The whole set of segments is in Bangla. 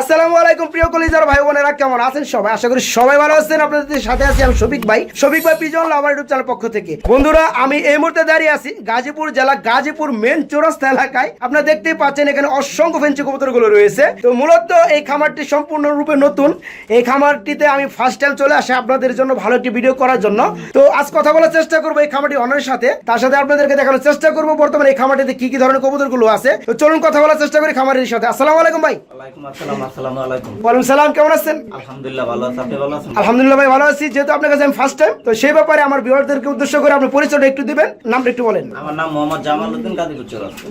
আসসালামু আলাইকুম, প্রিয় কলিজার ভাই বোনেরা, কেমন আছেন সবাই? আশা করি সবাই ভালো আছেন। আপনাদের সাথে আছি আমি শফিক ভাই শফিক ভাই পিজন লাভার ইউটিউব চ্যানেল পক্ষ থেকে। বন্ধুরা, আমি এই মুহূর্তে দাঁড়িয়ে আছি গাজীপুর জেলা, গাজীপুর মেন চৌরাস্তা এলাকায়। আপনারা দেখতেই পাচ্ছেন এখানে অসংখ্য ফেন্সি কবুতরগুলো রয়েছে। তো মূলত এই খামারটি সম্পূর্ণরূপে নতুন। এই খামারটিতে আমি ফার্স্ট টাইম চলে আসি আপনাদের জন্য ভালো একটি ভিডিও করার জন্য। তো আজ কথা বলার চেষ্টা করব এই খামারটি অনারের সাথে। তার সাথে আপনাদেরকে দেখানোর চেষ্টা করব বর্তমানে এই খামারটিতে কি কি ধরনের কবুতরগুলো আছে। তো চলুন কথা বলার চেষ্টা করি খামারের সাথে। আসসালামু আলাইকুম ভাই। আসসালাম আসসালামু আলাইকুম। ওয়ালাইকুম সালাম কেমন আছেন? আলহামদুলিল্লাহ ভালো আছি। আপনি ভালো আছেন? আলহামদুলিল্লাহ ভাই ভালো আছি। যেহেতু আপনার কাছে আমি ফার্স্ট টাইম তো সেই ব্যাপারে আমার ভিউয়ারদেরকে উদ্দেশ্য করে পরিচয়টা একটু দিবেন নামটা একটু বলেন। আমার নাম মোহাম্মদ জামাল উদ্দিন গাজীপুর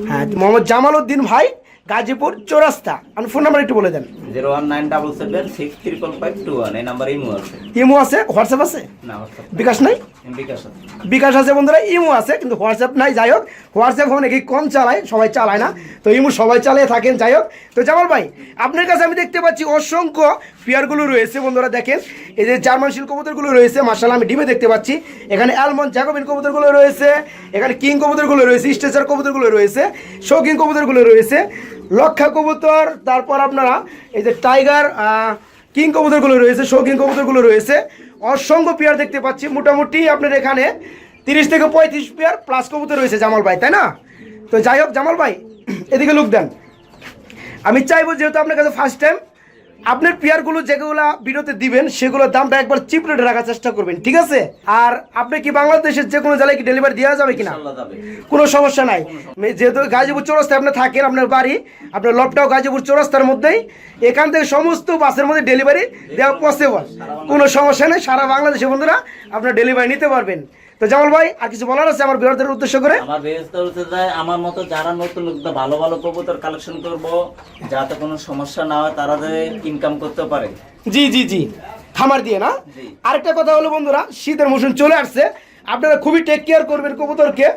হ্যাঁ মোহাম্মদ জামাল উদ্দিন ভাই গাজীপুর চৌরাস্তা। আপনি ফোন নাম্বার একটু বলে দেন। Zero one nine double seven six triple five two one. এই নাম্বার ইমো আছে। ইমো আছে? হোয়াটসঅ্যাপ আছে? না বিকাশ নাই? বিকাশ আছে। বিকাশ আছে বন্ধুরা ইমো আছে কিন্তু হোয়াটসঅ্যাপ নাই। যাই হোক হোয়াটসঅ্যাপ অনেকে কম চালায় সবাই চালায় না। তো ইমো সবাই চালিয়ে থাকেন যাই হোক। তো জামাল ভাই আপনার কাছে আমি দেখতে পাচ্ছি অসংখ্য পেয়ারগুলো রয়েছে বন্ধুরা দেখেন। এই যে জার্মান শিল কবুতরগুলো রয়েছে মার্শাল আমি ডিমে দেখতে পাচ্ছি। এখানে অ্যালমন্ড জ্যাকোবিন কবুতরগুলো রয়েছে এখানে কিং কবুতরগুলো রয়েছে স্টেচার কবুতরগুলো রয়েছে শৌকিং কবুতরগুলো রয়েছে। লক্ষা কবুতর, তারপর আপনারা এই যে টাইগার কিং কবুতরগুলো রয়েছে, শৌখিন কবুতরগুলো রয়েছে। অসংখ্য পেয়ার দেখতে পাচ্ছি, মোটামুটি আপনার এখানে তিরিশ থেকে পঁয়ত্রিশ পেয়ার প্লাস কবুতর রয়েছে জামাল ভাই, তাই না? তো যাই হোক, জামাল ভাই, এদিকে লুক দেন। আমি চাইব যেহেতু আপনার কাছে ফার্স্ট টাইম আপনার পেয়ারগুলো যেগুলো ভিডিওতে দিবেন সেগুলোর দামটা একবার চিপ রেটে রাখার চেষ্টা করবেন ঠিক আছে? আর আপনি কি বাংলাদেশের যে কোনো জেলায় কি ডেলিভারি দেওয়া যাবে কিনা? কোনো সমস্যা নাই। যেহেতু গাজীপুর চৌরাস্তায় আপনি থাকেন আপনার বাড়ি আপনার লবটাও গাজীপুর চৌরাস্তার মধ্যেই এখান থেকে সমস্ত বাসের মধ্যে ডেলিভারি দেওয়া পসিবল কোনো সমস্যা নেই সারা বাংলাদেশে বন্ধুরা আপনার ডেলিভারি নিতে পারবেন। তো জামাল ভাই আর কিছু বলার আছে আমার বিহারদের উদ্দেশ্য করে? আমার ব্যস্ত হচ্ছে আমার মতো যারা নতুন লোকদের ভালো ভালো কবুতর কালেকশন করব যাতে কোনো সমস্যা না হয় তারা যে ইনকাম করতে পারে। জি জি জি। খামার দিয়ে না। আরেকটা কথা হলো বন্ধুরা শীতের মৌসুম চলে আসছে। আপনারা খুবই টেক কেয়ার করবেন কবুতরকে।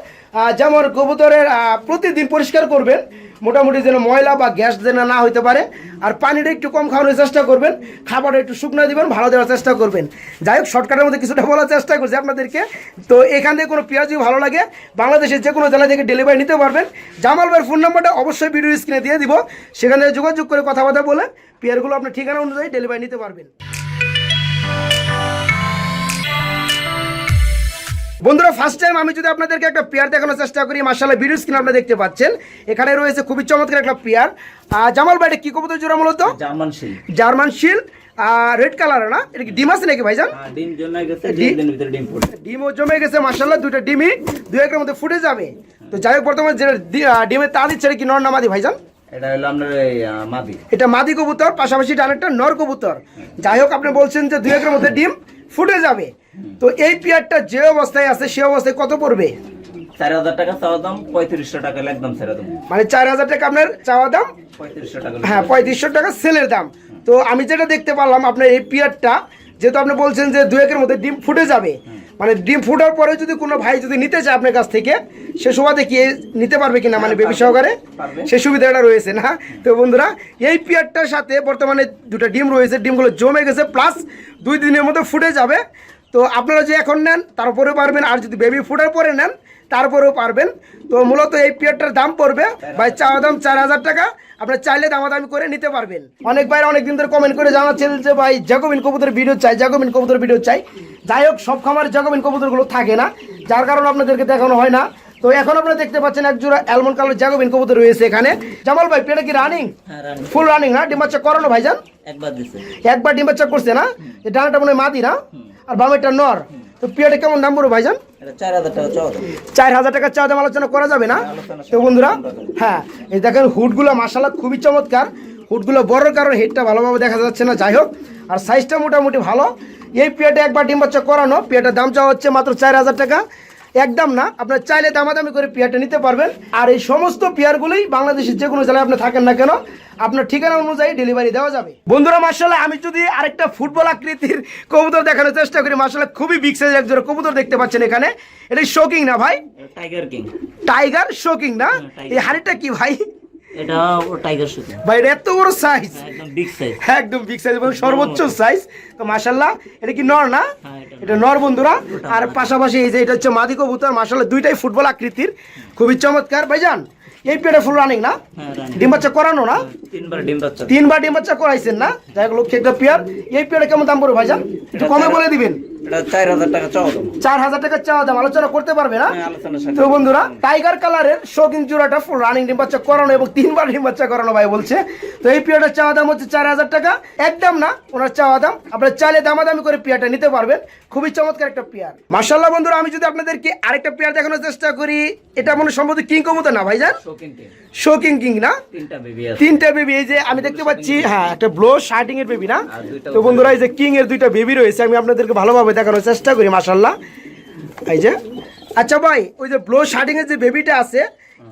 যেমন কবুতরের প্রতিদিন পরিষ্কার করবেন। মোটামুটি যেন ময়লা বা গ্যাস যেন না হইতে পারে। আর পানিটা একটু কম খাওয়ানোর চেষ্টা করবেন। খাবারটা একটু শুকনো দিবেন, ভালো দেওয়ার চেষ্টা করবেন। যাই হোক শর্টকাটের মধ্যে কিছুটা বলার চেষ্টা করছি আপনাদেরকে। তো এখান থেকে কোনো পেঁয়াজ ভালো লাগে, বাংলাদেশের যে কোনো জেলা থেকে ডেলিভারি নিতে পারবেন। জামাল ভাইয়ের ফোন নাম্বারটা অবশ্যই ভিডিও স্ক্রিনে দিয়ে দিব। সেখানে যোগাযোগ করে কথাবার্তা বলে পেয়ারগুলো আপনার ঠিকানা অনুযায়ী ডেলিভারি নিতে পারবেন। বন্ধুরা ফার্স্ট টাইম আমি যদি আপনাদেরকে একটা পেয়ার দেখানোর চেষ্টা করি মার্শাল্লাহ ভিডিও স্ক্রিন আপনারা দেখতে পাচ্ছেন। এখানে রয়েছে খুবই চমৎকার একটা পেয়ার জামাল ভাই এটা কি কবুতর জোড়া মূলত? জার্মান শিল জার্মান শিল রেড কালার না? এটা কি ডিম আছে নাকি ভাইজান? হ্যাঁ, ডিম গেছে ডিম ডিমও জমে গেছে মার্শাল্লাহ দুইটা ডিমই। দু একের মধ্যে ফুটে যাবে। তো যাই হোক বর্তমানে যেটা ডিমের তা দিচ্ছে কি নর নামাদি ভাইজান? এটা হলো আপনার মাদি। এটা মাদি কবুতর পাশাপাশি ডানেরটা নর কবুতর। যাই হোক আপনি বলছেন যে দুই একের মধ্যে ডিম ফুটে যাবে। তো এই পেয়ারটা যে অবস্থায় আছে সে অবস্থায় কত পড়বে? চার হাজার টাকা চাওয়া দাম পঁয়ত্রিশশো টাকা একদম ছেড়ে দেবো। মানে চার হাজার টাকা আপনার চাওয়া দাম? পঁয়ত্রিশশো টাকা হ্যাঁ পঁয়ত্রিশশো টাকা সেলের দাম। তো আমি যেটা দেখতে পারলাম আপনার এই পিয়ারটা যেহেতু আপনি বলছেন যে দু একের মধ্যে ডিম ফুটে যাবে মানে ডিম ফুটার পরে যদি কোনো ভাই যদি নিতে চায় আপনার কাছ থেকে সে সুবাদে কি নিতে পারবে কিনা মানে বেবি সহকারে। সে সুবিধাটা রয়েছে না? তো বন্ধুরা এই পিয়ারটার সাথে বর্তমানে দুটো ডিম রয়েছে ডিমগুলো জমে গেছে প্লাস দুই দিনের মধ্যে ফুটে যাবে। তো আপনারা যে এখন নেন তারপরেও পারবেন। আর যদি বেবি ফুটার পরে নেন তারপরেও পারবেন। তো মূলত এই পিয়ারটার দাম পড়বে। ভাই চাওয়া দাম চার হাজার টাকা। আপনার চাইলে দামাদামি করে নিতে পারবেন। অনেক ভাইরা অনেক দিন ধরে কমেন্ট করে জানাচ্ছেন যে ভাই জাগোবিন কবুতর ভিডিও চাই জাগোবিন কবুতর ভিডিও চাই। যাই হোক সব খামার জাগোবিন কবুতরগুলো থাকে না। যার কারণে আপনাদেরকে দেখানো হয় না। তো এখন আপনারা দেখতে পাচ্ছেন এক জোড়া অ্যালমন্ড কালার জাগোবিন কবুতর রয়েছে এখানে। জামাল ভাই পেটে কি রানিং ফুল রানিং না? ডিম বাচ্চা করানো ভাইজান? একবার ডিম বাচ্চা করছে না? এই ডানাটা মনে হয় মাদি না? আর বামেরটা নর। তো পিয়াটা কেমন দাম পড়বে ভাইজান? চার হাজার টাকা চাওয়া দাম। আলোচনা করা যাবে না? তো বন্ধুরা হ্যাঁ এই দেখেন হুডগুলো মাসালা খুবই চমৎকার। হুডগুলো বড় কারণ হেডটা ভালোভাবে দেখা যাচ্ছে না যাই হোক। আর সাইজটা মোটামুটি ভালো। এই পিয়াটা একবার ডিম বাচ্চা করানো পিয়াটার দাম চাওয়া হচ্ছে মাত্র চার হাজার টাকা। একদম না। আপনার চাইলে দামাদামি করে পেয়ারটা নিতে পারবেন। আর এই সমস্ত পেয়ারগুলোই বাংলাদেশের যে কোনো জেলায় আপনি থাকেন না কেন আপনার ঠিকানা অনুযায়ী ডেলিভারি দেওয়া যাবে। বন্ধুরা মার্শাল্লাহ আমি যদি আরেকটা ফুটবল আকৃতির কবুতর দেখানোর চেষ্টা করি মার্শাল্লাহ খুবই বিগ সাইজ একজোড়া কবুতর দেখতে পাচ্ছেন এখানে। এটা শোকিং না ভাই? টাইগার কিং টাইগার শোকিং না? এই হাড়িটা কি ভাই? এটা ও টাইগার শুধু ভাই এটা এত বড় সাইজ একদম বিগ সাইজ একদম বিগ সাইজ এবং সর্বোচ্চ সাইজ তো এটা কি নর না? হ্যাঁ, এটা নর। বন্ধুরা। আর পাশাপাশি এই যে এটা হচ্ছে মাদি কবুতর মাশাল্লাহ দুইটাই ফুটবল আকৃতির। খুবই চমৎকার। ভাইজান এই পেয়ারটা ফুল রানিং না? হ্যাঁ ডিম বাচ্চা করানো না? তিনবার ডিম বাচ্চা। তিনবার ডিম বাচ্চা করাইছেন না? যাই হোক লক্ষ্যে একটা পেয়ার। এই পেয়ারটা কেমন দাম পড়বে ভাইজান? একটু কমে বলে দিবেন। চার হাজার টাকা চাওয়া দাম। চার হাজার টাকা চাওয়া দাম আলোচনা করতে পারবে না? হ্যাঁ, আলোচনা সাথে। তো বন্ধুরা টাইগার কালারের শৌখিন জোড়াটা ফুল রানিং ডিম বাচ্চা করানো এবং তিনবার ডিম বাচ্চা করানো ভাই বলছে। তো এই পেয়ারটার চাওয়া দাম হচ্ছে চার হাজার টাকা। একদম না ওনার চাওয়া দাম। আপনারা চাইলে দামাদামি করে পেয়ারটা নিতে পারবেন। খুবই চমৎকার একটা পেয়ার। মার্শাল্লাহ বন্ধুরা আমি যদি আপনাদেরকে আরেকটা পেয়ার দেখানোর চেষ্টা করি এটা মনে হয় সম্ভবত কিং কবুতর না ভাইজান? শৌখিন টিম শৌকিং কিং না? তিনটা বেবি আছে। তিনটা বেবি এই যে আমি দেখতে পাচ্ছি হ্যাঁ একটা ব্লো শার্টিং এর বেবি না? তো বন্ধুরা এই যে কিং এর দুইটা বেবি রয়েছে আমি আপনাদেরকে ভালোভাবে দেখানোর চেষ্টা করি মাশাল্লাহ এই যে আচ্ছা ভাই ওই যে ব্লো শার্টিং এর যে বেবিটা আছে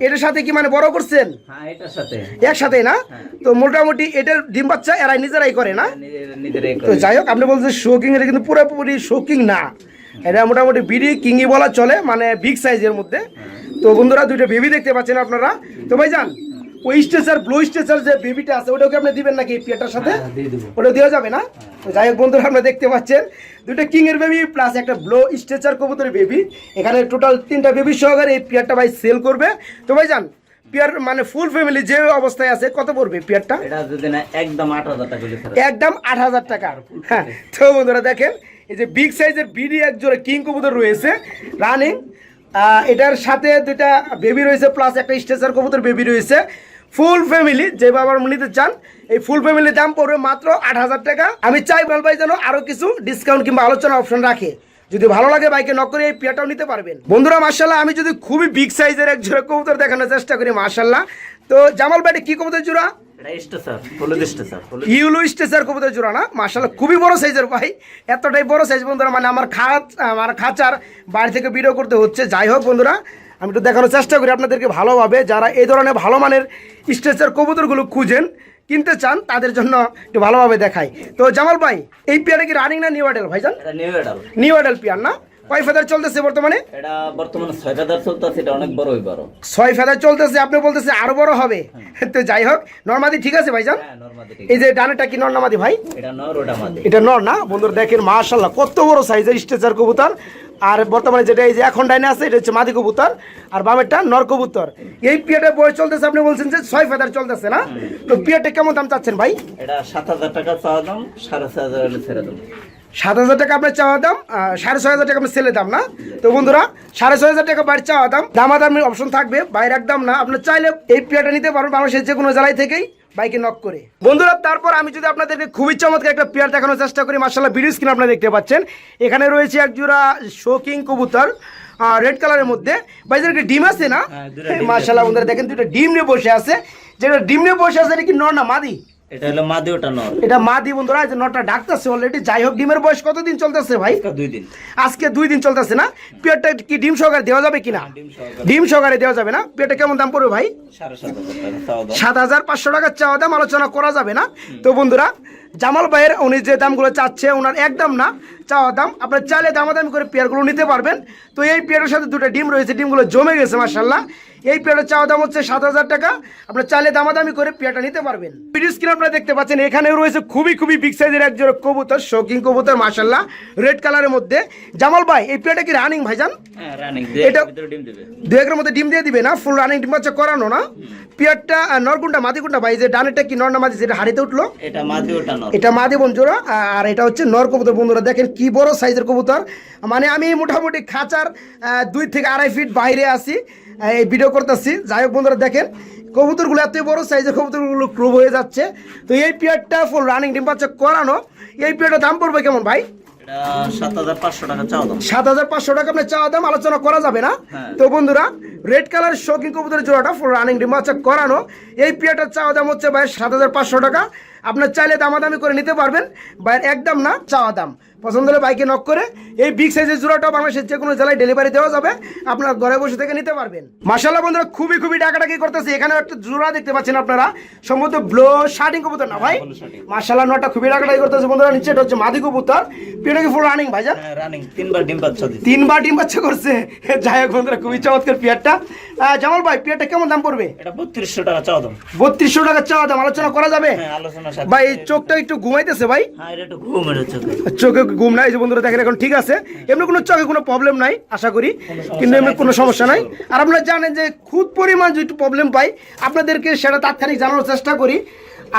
এটার সাথে কি মানে বড় করছেন? হ্যাঁ একসাথে না? তো মোটামুটি এটার ডিম বাচ্চা এরাই নিজেরাই করে না? তো যাই হোক আপনি বলছেন শোকিং এটা কিন্তু পুরোপুরি শোকিং না। এটা মোটামুটি বিডি কিংই বলা চলে মানে বিগ সাইজের মধ্যে। তো বন্ধুরা দুইটা বেবি দেখতে পাচ্ছেন আপনারা। তো ভাই যান ওই স্ট্রেচার ব্লো স্ট্রেচার যে বেবিটা আছে ওটাকে আপনি দিবেন নাকি এই পেয়ারটার সাথে? হ্যাঁ, ওটা দেওয়া যাবে না? যাই হোক বন্ধুরা আপনারা দেখতে পাচ্ছেন দুটো কিং এর বেবি প্লাস একটা ব্লো স্ট্রেচার কবুতরের বেবি। এখানে টোটাল তিনটা বেবি সহকারে এই পেয়ারটা ভাই সেল করবে। তো ভাই যান পেয়ার মানে ফুল ফ্যামিলি যে অবস্থায় আছে কত পড়বে পেয়ারটা? একদম আট হাজার টাকা একদম আট হাজার টাকা। হ্যাঁ তো বন্ধুরা দেখেন এই যে বিগ সাইজের বিডি এক জোড়া কিং কবুতর রয়েছে রানিং এটার সাথে দুইটা বেবি রয়েছে প্লাস একটা স্টেচার কবুতর বেবি রয়েছে। ফুল ফ্যামিলি যে বাবার নিতে চান এই ফুল ফ্যামিলির দাম পড়বে মাত্র আট হাজার টাকা। আমি চাই বল ভাই যেন আরও কিছু ডিসকাউন্ট কিংবা আলোচনা অপশন রাখে। যদি ভালো লাগে বাইকে নক করে এই পেয়ারটাও নিতে পারবেন। বন্ধুরা মার্শাল্লাহ আমি যদি খুবই বিগ সাইজের এক জোড়া কবুতর দেখানোর চেষ্টা করি মার্শাল্লাহ তো জামাল ভাই এটা কি কবুতর জোড়া? ইউলো স্টেসার কবুতর না মার্শাল্লাহ খুবই বড় সাইজের ভাই। এতটাই বড় সাইজ বন্ধুরা মানে আমার খাঁচ আমার খাঁচার বাড়ি থেকে ভিডিও করতে হচ্ছে। যাই হোক বন্ধুরা আমি একটু দেখানোর চেষ্টা করি আপনাদেরকে ভালোভাবে। যারা এই ধরনের ভালো মানের স্টেচার কবুতরগুলো খুঁজেন কিনতে চান তাদের জন্য একটু ভালোভাবে দেখাই। তো জামাল ভাই এই পেয়ারে কি রানিং না নিউ ভাইজান? এটা নিউ নিউ পেয়ার না? কয় ফেদার চলতেছে বর্তমানে? এটা বর্তমানে ছয় হাজার চলতেছে এটা অনেক বড় ওই বড় ছয় ফেদার চলতেছে আপনি বলতেছে আরও বড় হবে। তো যাই হোক নর্মাদি ঠিক আছে ভাইজান? হ্যাঁ এই যে ডানেটা কি নর্নামাদি ভাই? এটা নর ওটা মাদি। এটা নর না? বন্ধুরা দেখেন কত বড় সাইজের স্ট্রেচার কবুতর। আর বর্তমানে যেটা এই যে এখন ডাইনে আছে, এটা হচ্ছে মাদি কবুতর আর বামেরটা নর কবুতর। এই পিয়াটা বয়স চলতেছে, আপনি বলছেন যে ছয় ফেদার চলতেছে না? তো পিয়াটা কেমন দাম চাচ্ছেন ভাই? এটা সাত হাজার টাকা চাওয়া দাম, সাড়ে ছয় হাজার ছেড়ে দেবো। সাত হাজার টাকা আপনার চাওয়া দাম সাড়ে ছয় হাজার টাকা আপনার সেলের দাম না। তো বন্ধুরা সাড়ে ছয় হাজার টাকা বাইরের চাওয়া দাম দামাদামি অপশন থাকবে বাইরে একদম না। আপনার চাইলে এই পিয়াটা নিতে পারবেন বাংলাদেশের যে কোনো জেলায় থেকেই বাইকে নক করে। বন্ধুরা তারপর আমি যদি আপনাদেরকে খুবই চমৎকার একটা পেয়ার দেখানোর চেষ্টা করি মার্শাল্লাহ ভিডিও স্ক্রিন আপনারা দেখতে পাচ্ছেন। এখানে রয়েছে এক জোড়া শোকিং কবুতর রেড কালারের মধ্যে। বাইজের একটা ডিম আছে না? হ্যাঁ, মার্শাল্লাহ বন্ধুরা দেখেন দুটো ডিম নিয়ে বসে আছে। যেটা ডিম নিয়ে বসে আছে এটা কি নর না মাদি? এটা হলো মাদি ওটা নর। এটা মাদি বন্ধুরা যে নটা ডাকতেছে অলরেডি যাই হোক ডিমের বয়স কতদিন চলতেছে ভাই? আজকে দুই দিন। আজকে দুই দিন চলতেছে না? কি ডিম সহকারে দেওয়া যাবে কিনা? ডিম সহকারে। দেওয়া যাবে না? কেমন দাম পড়বে ভাই? সাত হাজার সাত পাঁচশো টাকার চাওয়া দাম আলোচনা করা যাবে না। তো বন্ধুরা জামাল ভাইয়ের উনি যে দামগুলো চাচ্ছে ওনার একদম না চাওয়া দাম। আপনার চাইলে দামাদামি করে পেয়ারগুলো নিতে পারবেন। তো এই পেয়ারের সাথে দুটো ডিম রয়েছে ডিমগুলো জমে গেছে মার্শাল্লাহ এই পেয়ারের চাওয়া দাম হচ্ছে সাত হাজার টাকা। আপনার চাইলে দামাদামি করে পেয়ারটা নিতে পারবেন। ভিডিও স্ক্রিন আপনারা দেখতে পাচ্ছেন এখানে রয়েছে খুবই খুবই বিগ সাইজের এক জোড়া কবুতর শৌকিং কবুতর মার্শাল্লাহ রেড কালারের মধ্যে। জামাল ভাই এই পেয়ারটা কি রানিং ভাইজান? হ্যাঁ এটা- দু একের মধ্যে ডিম দিয়ে দিবে না ফুল রানিং ডিম বাচ্চা করানো না। পিয়ারটা নরগুন্ডা মাদিগুন্ডা ভাই যে ডানেরটা কি নর না মাদি যেটা হাড়িতে উঠল? এটা মাদি ওটা নর। এটা মাদি বঞ্জোরা আর এটা হচ্ছে নর কবুতর বন্ধুরা দেখেন কি বড় সাইজের কবুতর। মানে আমি মোটামুটি খাঁচার দুই থেকে আড়াই ফিট বাইরে আছি। আহ, এই ভিডিও করতেছি। যাই হোক বন্ধুরা দেখেন কবুতরগুলো এতই বড় সাইজের কবুতরগুলো ক্রুব হয়ে যাচ্ছে। তো এই পিয়ারটা ফুল রানিং ডিম বাচ্চা করানো। এই পিয়ারটার দাম পড়বে কেমন ভাই? সাত হাজার পাঁচশো টাকা আপনার চাওয়া দাম আলোচনা করা যাবে না। হ্যাঁ। তো বন্ধুরা রেড কালার শৌকিং কবুতরের জোড়াটা ফুল রানিং ডিম বাচ্চা করানো। এই পিয়াটার চাওয়া দাম হচ্ছে ভাই সাত হাজার পাঁচশো টাকা। আপনার চাইলে দামাদামি করে নিতে পারবেন। বাইরের একদম না চাওয়া দাম। পছন্দ হলে বাইকে নক করে এই বিগ সাইজের জোড়াটাও বাংলাদেশের যে কোনো জেলায় ডেলিভারি দেওয়া যাবে। আপনার ঘরে বসে থেকে নিতে পারবেন। মাসাল্লাহ বন্ধুরা খুবই খুবই ডাকাডাকি করতেছে। এখানে একটা জোড়া দেখতে পাচ্ছেন আপনারা। সম্ভবত ব্লো শার্টিং কবুতর না ভাই। মাসাল্লাহ নটা খুবই ডাকাডাকি করতেছে বন্ধুরা। নিচে এটা হচ্ছে মাদি কবুতর। পিয়াটা কি ফুল রানিং ভাইজান? হ্যাঁ রানিং তিনবার ডিম বাচ্চা তিনবার ডিম বাচ্চা করছে। যাই হোক বন্ধুরা খুবই চমৎকার পিয়ারটা। জামাল ভাই পিয়ারটা কেমন দাম পড়বে? এটা বত্রিশশো টাকা চাওয়া দাম। বত্রিশশো টাকা চাওয়া দাম। আলোচনা করা যাবে? হ্যাঁ ভাই চোখটা একটু ঘুমাইতেছে ভাই। হ্যাঁ চোখে ঘুম নাই যে বন্ধুরা দেখেন, এখন ঠিক আছে। এমনি কোনো চোখে কোনো প্রবলেম নাই, আশা করি। কিন্তু এমনি কোনো সমস্যা নাই। আর আপনারা জানেন যে খুব পরিমাণ যদি প্রবলেম পাই, আপনাদেরকে সেটা তাৎক্ষণিক জানানোর চেষ্টা করি।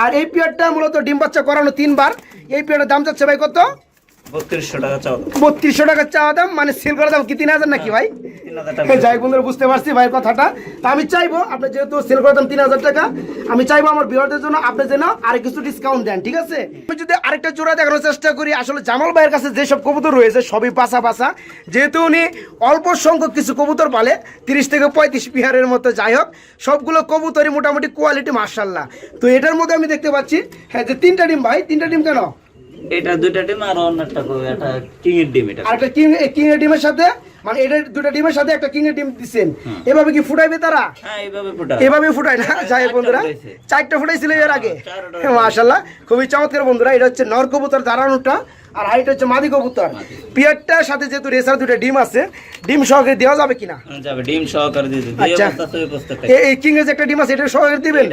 আর এই পিয়ারটা মূলত ডিম বাচ্চা করানো তিনবার। এই পিয়ারের দাম চাচ্ছে ভাই কত? বত্রিশশো টাকা চাওয়া দাম মানে সেল করার দাম কি তিন হাজার নাকি ভাই? যাই বন্ধুরা বুঝতে পারছি ভাইয়ের কথাটা। তা আমি চাইব আপনি যেহেতু সেল করে দাম তিন হাজার টাকা আমি চাইব আমার বিয়ারদের জন্য আপনি যেন আর কিছু ডিসকাউন্ট দেন ঠিক আছে? আমি যদি আরেকটা জোড়া দেখানোর চেষ্টা করি আসলে জামাল ভাইয়ের কাছে যেসব কবুতর রয়েছে সবই পাশা পাশা যেহেতু উনি অল্প সংখ্যক কিছু কবুতর পালে তিরিশ থেকে পঁয়ত্রিশ বিহারের মতো যাই হোক সবগুলো কবুতরই মোটামুটি কোয়ালিটি মার্শাল্লাহ তো এটার মধ্যে আমি দেখতে পাচ্ছি হ্যাঁ যে তিনটা ডিম ভাই তিনটা ডিম কেন? এটা দুইটা ডিম আর অন্য একটা কো- এর ডিম এটা। আর একটা কিং এর ডিমের সাথে মানে এটা দুটো ডিমের সাথে একটা কিং এর ডিম দিচ্ছেন এভাবে কি ফুটাইবে তারা? হ্যাঁ এভাবে ফুটায়। না? যাই হোক বন্ধুরা। চারটা ফুটাইছিল এর আগে। চারটা। মাশাল্লাহ খুবই চমৎকার বন্ধুরা এটা হচ্ছে নর কবুতর দাঁড়ানোটা আর হাইট হচ্ছে মাদি কবুতর। পিয়ারটার সাথে যেহেতু রেসার দুটো ডিম আছে ডিম সহকারে দেওয়া যাবে কিনা? যাবে ডিম সহকারে দিয়ে আচ্ছা। এই কিং এর যে একটা ডিম আছে এটা সহকারে দিবেন?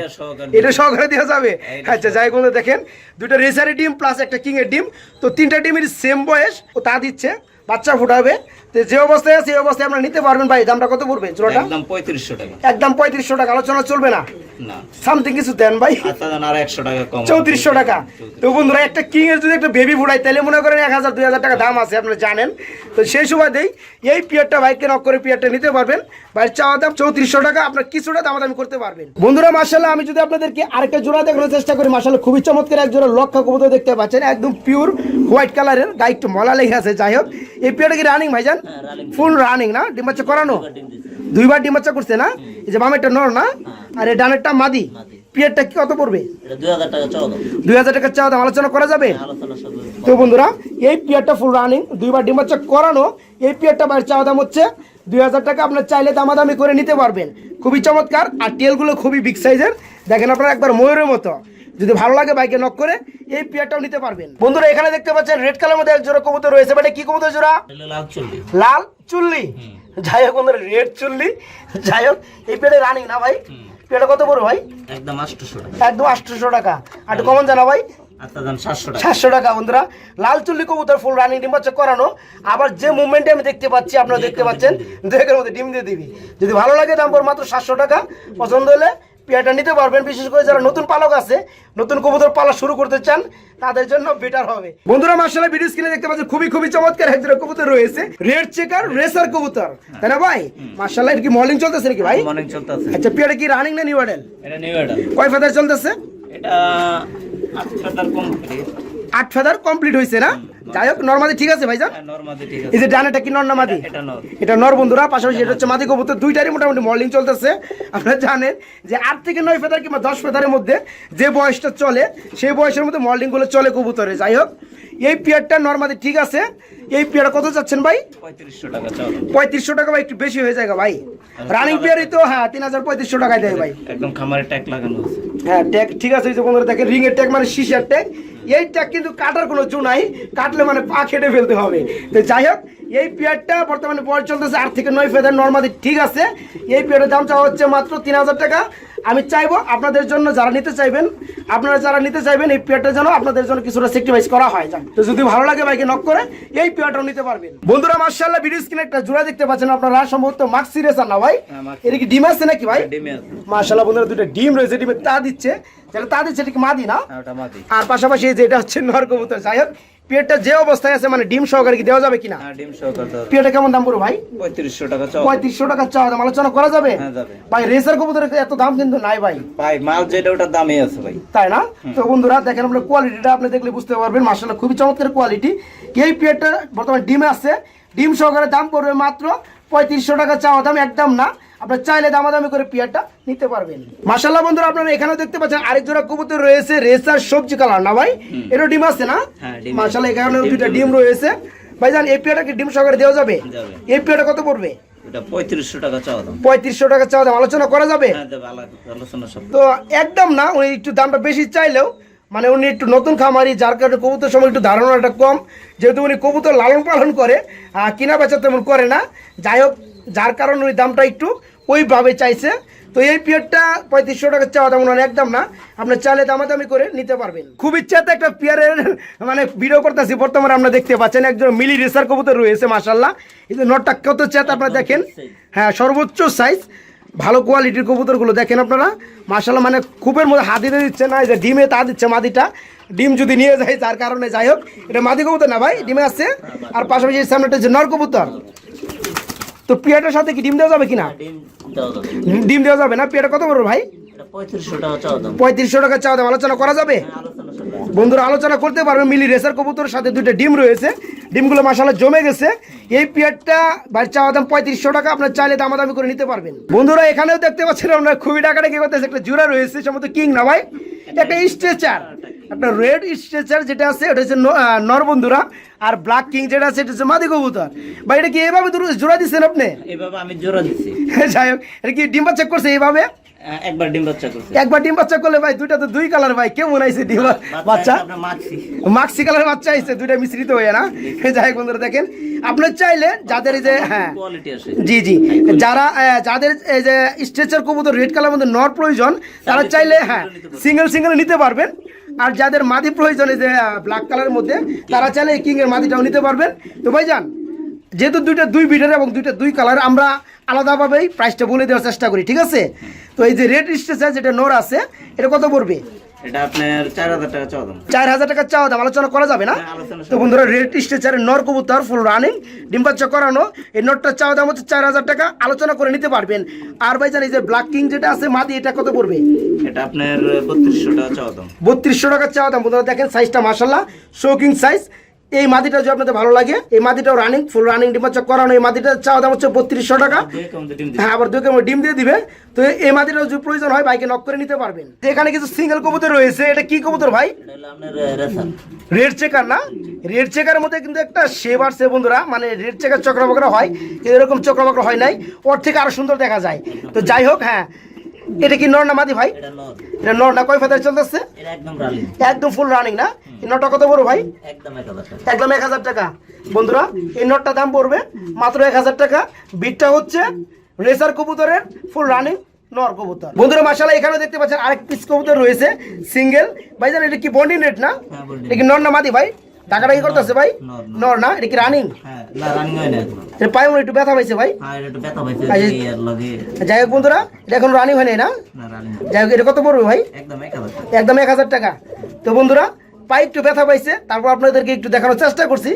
এটা সহকারে দেওয়া যাবে? আচ্ছা যাই বন্ধু দেখেন দুটো রেসারের ডিম প্লাস একটা কিং এর ডিম। তো তিনটা ডিমের সেম বয়স ও তা দিচ্ছে বাচ্চা ফুটাবে। তো যে অবস্থায় আছে এই অবস্থায় আমরা নিতে পারবেন ভাই। দামটা কত পড়বে? জোড়াটা? একদম পঁয়ত্রিশশো টাকা। একদম পঁয়ত্রিশশো টাকা। আলোচনা চলবে না? না। সামথিং কিছু দেন ভাই। আচ্ছা আর একশো টাকা কম চৌত্রিশশো টাকা। তো বন্ধুরা একটা কিং এর যদি একটা বেবি ফুটাই তাহলে মনে করেন এক হাজার দুই হাজার টাকা দাম আছে আপনারা জানেন। তো সেই সময় দেই এই পিয়ারটা বাইককে নক করে পিয়ারটা নিতে পারবেন। বাইরের চাওয়া দাম চৌত্রিশশো টাকা। আপনার কিছুটা দাম দামি করতে পারবেন। বন্ধুরা মাসাল্লাহ আমি যদি আপনাদেরকে আরেকটা জোড়া দেখানোর চেষ্টা করি মাসাল্লাহ খুবই চমৎকার এক জোড়া লক্ষ্য কবুতর দেখতে পাচ্ছেন। একদম পিওর হোয়াইট কালারের গায়ে একটু মলা লেগে আছে। যাই হোক এই পিয়ারটা কি রানিং ভাইজান? হ্যাঁ, ফুল রানিং না? ডিম বাচ্চা করানো? দুইবার ডিম বাচ্চা করছে না? এই যে বামেরটা নর না? আর এই ডানেরটা মাদি। পিয়ারটা কি কত পড়বে? এটা দুই হাজার টাকা চাওয়া দাম। আলোচনা করা যাবে? আলোচনা সব তো বন্ধুরা এই পিয়ারটা ফুল রানিং দুইবার ডিম বাচ্চা করানো এই পিয়ারটা বাইরের চাওয়া দাম হচ্ছে দুই হাজার টাকা। আপনার চাইলে দামাদামি করে নিতে পারবেন। খুবই চমৎকার। আর টেলগুলো খুবই বিগ সাইজের দেখেন আপনারা একবার ময়ূরের মতো। যদি ভালো লাগে বাইকে নক করে এই পিয়ারটাও নিতে পারবেন। বন্ধুরা এখানে দেখতে পাচ্ছেন রেড কালার মধ্যে এক জোড়া কবুতর রয়েছে। মানে কি কবুতর জোড়া? লাল চুল্লি। যাই হোক বন্ধুরা রেড চুল্লি। যাই হোক এই পেটে রানিং না ভাই। পেটে কত পড়বে ভাই? একদম আটশোশো টাকা। একদম আটশোশো টাকা। আর একটু কমন জানা ভাই? সাতশো টাকা। বন্ধুরা। লাল চুল্লি কবুতর ফুল রানিং ডিম বাচ্চা করানো। আবার যে মুভমেন্টে আমি দেখতে পাচ্ছি আপনারা দেখতে পাচ্ছেন দেখের মধ্যে ডিম দিয়ে দিবি। যদি ভালো লাগে দাম পড়বে মাত্র সাতশো টাকা পছন্দ হলে পেয়ারটা নিতে পারবেন বিশেষ করে যারা নতুন পালক আছে নতুন কবুতর পালক শুরু করতে চান তাদের জন্য বেটার হবে। বন্ধুরা মার্শাল্লাহ ভিডিও স্ক্রিনে দেখতে পাচ্ছেন খুবই খুবই চমৎকার একজন কবুতর রয়েছে রেড চেকার রেসার কবুতর। তাই না ভাই? মার্শাল্লাহ এটা কি মর্নিং চলতেছে নাকি ভাই? মর্নিং চলতেছে। আচ্ছা পেয়াটা কি রানিং না নিউ অ্যাডাল এটা নিউ অ্যাডাল কয় ফাদার চলতেছে? এটা আচ্ছা তার কমপ্লিট। আট ফেদার কমপ্লিট হয়েছে না? যাই হোক নর্মালি ঠিক আছে ভাইজান? এই আছে। যে ডানেটা কি নর না মাদি এটা নর বন্ধুরা পাশাপাশি এটা হচ্ছে মাদি কবুতর। দুইটারই মোটামুটি মডেলিং চলতেছে। আপনারা জানেন যে আট থেকে নয় ফেদার কিংবা দশ ফেদারের মধ্যে যে বয়সটা চলে সেই বয়সের মধ্যে মডেলিংগুলো চলে কবুতরে। যাই হোক এই পিয়ারটা নর্মালি ঠিক আছে। এই পিয়ারটা কত চাচ্ছেন ভাই? পঁয়ত্রিশশো টাকা পঁয়ত্রিশশো টাকা ভাই একটু বেশি হয়ে যায় ভাই। রানিং পিয়ারই তো হ্যাঁ তিন হাজার পঁয়ত্রিশশো টাকায় দেয় ভাই। একদম খামারে ট্যাগ লাগানো হ্যাঁ ট্যাগ ঠিক আছে এই যে বন্ধুরা দেখেন রিং এর ট্যাগ মানে শিশার ট্যাগ এই ট্যাগ কিন্তু কাটার কোনো জো নাই। কাটলে মানে পা খেটে ফেলতে হবে। তো যাই হোক, এই পেয়ারটা বর্তমানে বয়স চলতেছে আট থেকে নয় ফেদার। নর্মাদি ঠিক আছে। এই পেয়ারের দাম চাওয়া হচ্ছে মাত্র তিন হাজার টাকা। আমি চাইব আপনাদের জন্য যারা নিতে চাইবেন আপনারা যারা নিতে চাইবেন এই পেয়ারটা যেন আপনাদের জন্য কিছুটা সেক্রিফাইস করা হয় যান। তো যদি ভালো লাগে বাইকে নক করে এই পেয়ারটাও নিতে পারবেন। বন্ধুরা মার্শাল্লাহ ভিডিও স্ক্রিনে একটা জোড়া দেখতে পাচ্ছেন আপনারা সম্ভবত মার্ক সিরিয়াস আর না ভাই? হ্যাঁ, এটা কি ডিম আছে নাকি ভাই? মাশাআল্লাহ বন্ধুরা দুটো ডিম রয়েছে ডিমে তা দিচ্ছে। যেটা তা দিচ্ছে এটা কি মাদি না? হ্যাঁ, আর পাশাপাশি এই যে এটা হচ্ছে নর কবুতর যাই হোক পেটটা যে অবস্থায় আছে মানে ডিম সহকারে কি দেওয়া যাবে কিনা? হ্যাঁ ডিম সহকার কেমন দাম পড়ো ভাই? পঁয়ত্রিশশো টাকা চাও পঁয়ত্রিশশো টাকা চাওয়া দাম আলোচনা করা যাবে? হ্যাঁ, ভাই রেসার কবুতরের এত দাম কিন্তু নাই ভাই। ভাই মাল যেটা ওটার দামই আছে ভাই। তাই না? তো বন্ধুরা দেখেন আপনার কোয়ালিটিটা আপনি দেখলে বুঝতে পারবেন। মার্শাল্লাহ খুবই চমৎকার কোয়ালিটি এই পেটটা বর্তমানে ডিম আছে। ডিম সহকারে দাম পড়বে মাত্র পঁয়ত্রিশশো টাকা চাওয়া দাম একদম না। আপনার চাইলে দামাদামি করে পিয়ারটা নিতে পারবেন। মাশাল্লাহ বন্ধুরা আপনারা এখানেও দেখতে পাচ্ছেন আরেক জোড়া কবুতর রয়েছে রেসার সবজি কালার। না ভাই? এরও ডিম আছে না? হ্যাঁ, ডিম এখানে দুইটা ডিম রয়েছে। ভাইজান এই পিয়ারটা কি ডিম সহকারে দেওয়া যাবে। এই পিয়ারটা কত পড়বে? পঁয়ত্রিশশো টাকা চাওয়া দাম। আলোচনা করা যাবে? হ্যাঁ তো একদম না উনি একটু দামটা বেশি চাইলেও মানে উনি একটু নতুন খামারি যার কারণে কবুতর সময় একটু ধারণাটা কম। যেহেতু উনি কবুতর লালন পালন করে কিনা বেচা তেমন করে না। যাই হোক যার কারণে ওই দামটা একটু ওইভাবে চাইছে। তো এই পিয়ারটা পঁয়ত্রিশশো টাকা চাওয়া দাম ওনার একদম না। আপনার চালে দামাদামি করে নিতে পারবেন। খুব ইচ্ছাতে একটা পেয়ারের মানে ভিডিও করতেছি, বর্তমানে আপনারা দেখতে পাচ্ছেন একজন মিলি রেসার কবুতর রয়েছে মাসাল্লাহ কিন্তু নটটা কত চেত আপনারা দেখেন? হ্যাঁ সর্বোচ্চ সাইজ ভালো কোয়ালিটির কবুতরগুলো দেখেন আপনারা। মাসাল্লাহ মানে খুবের মধ্যে হাত দিতে দিচ্ছে না যে ডিমে তা দিচ্ছে মাদিটা। ডিম যদি নিয়ে যায়, যার কারণে যাই হোক, এটা মাদি কবুতর না ভাই, ডিমে আছে। আর পাশাপাশি সামনেটা যে নর কবুতর। তো পিয়াটার সাথে কি ডিম দেওয়া যাবে কিনা? ডিম দেওয়া যাবে। ডিম দেওয়া যাবে না? পিয়াটা কত বড় ভাই? পঁয়ত্রিশশো টাকা চাওয়া দাম। আলোচনা করা যাবে? বন্ধুরা আলোচনা করতে পারবে। মিলি রেসার কবুতরের সাথে দুইটা ডিম রয়েছে। ডিমগুলো মাসালা জমে গেছে। এই পিয়ারটা বাড়ির চাওয়া দাম পঁয়ত্রিশশো টাকা। আপনার চাইলে দামাদামি করে নিতে পারবেন। বন্ধুরা এখানেও দেখতে পাচ্ছেন আমরা খুবই টাকাটা কি করতেছে। একটা জোড়া রয়েছে সম্ভবত কিং না ভাই? একটা স্ট্রেচার। একটা রেড স্ট্রেচার যেটা আছে ওটা হচ্ছে ন- আহ, নর বন্ধুরা আর ব্ল্যাক কিং যেটা আছে এটা হচ্ছে মাদি কবুতর। ভাই এটা কি এভাবে জোড়া দিচ্ছেন আপনি? এইভাবে আমি জোড়া দিচ্ছি। যাই হোক। এটা কি ডিম চেক করছে এইভাবে একবার ডিম বাচ্চা করছে। একবার ডিম বাচ্চা করলে ভাই দুইটা তো দুই কালার ভাই। কেমন আইছে ডিম বাচ্চা মাক্সি কালার বাচ্চা আইছে দুইটা মিশ্রিত হয়ে না? যাই হোক বন্ধুরা দেখেন। আপনার চাইলে যাদের এই যে হ্যাঁ। জি জি। যারা যাদের এই যে স্ট্রেচার কবুতর রেড কালার মধ্যে নর প্রয়োজন তারা চাইলে হ্যাঁ সিঙ্গেল সিঙ্গেল নিতে পারবেন। আর যাদের মাদি প্রয়োজন এই যে ব্ল্যাক কালারের মধ্যে, তারা চাইলে এই কিংয়ের মাদিটাও নিতে পারবেন। তো ভাই যান যেহেতু দুইটা দুই বিডের এবং দুইটা দুই কালার আমরা আলাদাভাবেই প্রাইসটা বলে দেওয়ার চেষ্টা করি, ঠিক আছে? তো এই যে রেড স্টেজ যেটা নোর আছে, এটা কত পড়বে? এটা আপনার চার হাজার টাকা চাওয়া দাম। চার হাজার টাকা চাওয়া দাম আলোচনা করা যাবে না? হ্যাঁ, তো বন্ধুরা রেড স্ট্রেচারের নর কবুতর ফুল রানিং ডিম বাচ্চা করানো এই নটটা চাওয়া দাম হচ্ছে চার হাজার টাকা আলোচনা করে নিতে পারবেন। আর এই যে ব্ল্যাক কিং যেটা আছে মাদি এটা কত পড়বে? এটা আপনার বত্রিশশো টাকা চাওয়া দাম। বত্রিশশো টাকা চাওয়া দাম। বন্ধুরা দেখেন সাইজটা মাসাল্লাহ শোকিং সাইজ এই মাদিটা যদি আপনাদের ভালো লাগে এই মাদিটাও রানিং ফুল রানিং ডিম বাচ্চা করানো। এই মাদিটার চাওয়া দাম হচ্ছে বত্রিশশো টাকা। হ্যাঁ আবার দুই কেমন ডিম দিয়ে দিবে। তো এই মাদিটাও যদি প্রয়োজন হয় বাইকে নক করে নিতে পারবেন। এখানে কিছু সিঙ্গেল কবুতর রয়েছে। এটা কি কবুতর ভাই? রেড চেকার না? রেড চেকারের মধ্যে কিন্তু একটা শেপ আসছে বন্ধুরা। মানে রেড চেকার চক্রবকরা হয়। এরকম চক্রবকরা হয় নাই। ওর থেকে আরও সুন্দর দেখা যায়। তো যাই হোক হ্যাঁ। এটা কি নর না মাদি ভাই? এটা নর। না কয় ফেদার চলতেছে? একদম ফুল রানিং না? এই নটটা কত বড় ভাই? একদম এক হাজার টাকা। একদম এক হাজার টাকা। বন্ধুরা এই নটটা দাম পড়বে মাত্র এক হাজার টাকা। বিটটা হচ্ছে রেসার কবুতরের ফুল রানিং নর কবুতর। বন্ধুরা মাসালা এখানেও দেখতে পাচ্ছেন আরেক পিস কবুতর রয়েছে সিঙ্গেল ভাই জান এটা কি বন্ডিং রেট না? হ্যাঁ, এটা কি নর না মাদি ভাই? টাকাটা কি করতেছে ভাই? নর, না? এটা কি রানিং হ্যাঁ না রানিং হয় না এটা পায়ে একটু ব্যথা পাইছে ভাই। হ্যাঁ এটা একটু ব্যথা পাইছে আচ্ছা। লগে। যাই হোক বন্ধুরা এটা এখন রানিং হয় নাই না? না রানিং যাই হোক এটা কত পড়বে ভাই? একদম এক হাজার টাকা। একদম তো বন্ধুরা পায়ে একটু ব্যথা পাইছে তারপর আপনাদেরকে একটু দেখানোর চেষ্টা করছি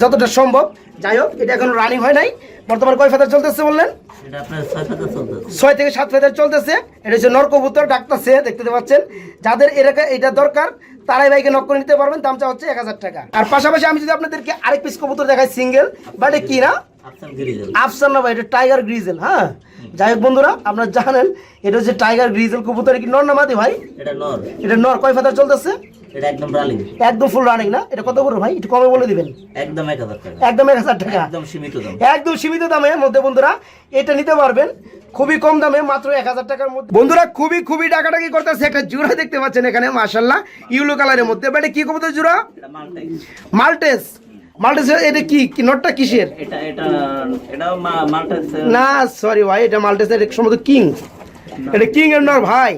যতটা সম্ভব। যাই হোক এটা এখনও রানিং হয় নাই। বর্তমানে কয় ফেদার চলতেছে বললেন? ছয় থেকে সাত ফেদার চলতেছে। এটা হচ্ছে নরকবুতর ডাকতেছে দেখতে পাচ্ছেন। যাদের এলাকা এটা দরকার তারাই ভাইকে নক করে নিতে পারবেন দামটা হচ্ছে এক হাজার টাকা। আর পাশাপাশি আমি যদি আপনাদেরকে আরেক পিস কবুতর দেখাই সিঙ্গেল বাট কি না? আফসান না ভাই এটা টাইগার গ্রিজেল হ্যাঁ? যাই হোক বন্ধুরা আপনারা জানেন এটা হচ্ছে টাইগার গ্রিজেল কবুতর কি নর না মাদি ভাই? এটা নর। এটা নর কয় ফাদার চলতেছে? এটা একদম রানিং একদম ফুল রানিং না? এটা কত ভাই? একটু কমে বলে দিবেন। একদম টাকা। একদম টাকা। সীমিত দাম। একদম সীমিত দামের মধ্যে বন্ধুরা এটা নিতে পারবেন। খুবই কম দামে মাত্র এক হাজার টাকার মধ্যে। বন্ধুরা খুবই খুবই টাকাটাকি করতেছে একটা জোড়া দেখতে পাচ্ছেন এখানে ইউলো কালারের মধ্যে। বাট কি কবুতর জোড়া এটা মাল্টেস। মাল্টেস। এটা কি? কি নটটা কিসের? এটা এটা না সরি ভাই এটা মাল্টেসের সম্ভবত কিং। এটা কিং এর নর ভাই।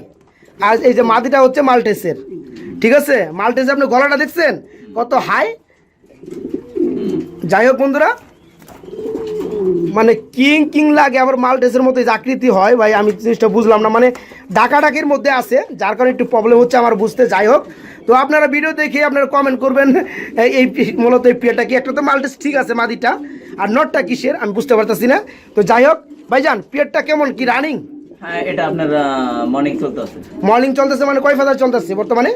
আর এই যে মাদিটা হচ্ছে মাল্টেসের ঠিক আছে? মাল্টেসে আপনি গলাটা দেখছেন? কত হাই যাই হোক বন্ধুরা মানে কিং কিং লাগে আবার মাল্টেসের মতো আকৃতি হয় ভাই আমি জিনিসটা বুঝলাম না। মানে ডাকাডাকির মধ্যে আছে যার কারণে একটু প্রবলেম হচ্ছে আমার বুঝতে যাই হোক। তো আপনারা ভিডিও দেখে আপনারা কমেন্ট করবেন এই এই মূলত এই পিয়াটা কি? একটা তো মাল্টেস ঠিক আছে মাদিটা আর নটটা কিসের? আমি বুঝতে পারতেছি না। তো যাই হোক ভাইজান পিয়ারটা কেমন কি? রানিং হ্যাঁ এটা আপনার মর্নিং চলতেছে। মর্নিং চলতেছে মানে কয় ফাদার চলতেছে বর্তমানে?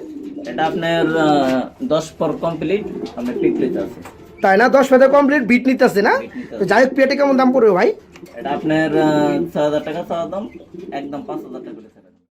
এটা আপনার দশ পর কমপ্লিট আপনার পিকলিতে আছে তাই না? দশ ফাদার কমপ্লিট বিট নিতেছে না? তো যাই হোক পেটে কেমন দাম পড়বে ভাই? এটা আপনার ছয় হাজার টাকা চাওয়া দাম একদম পাঁচ হাজার টাকা।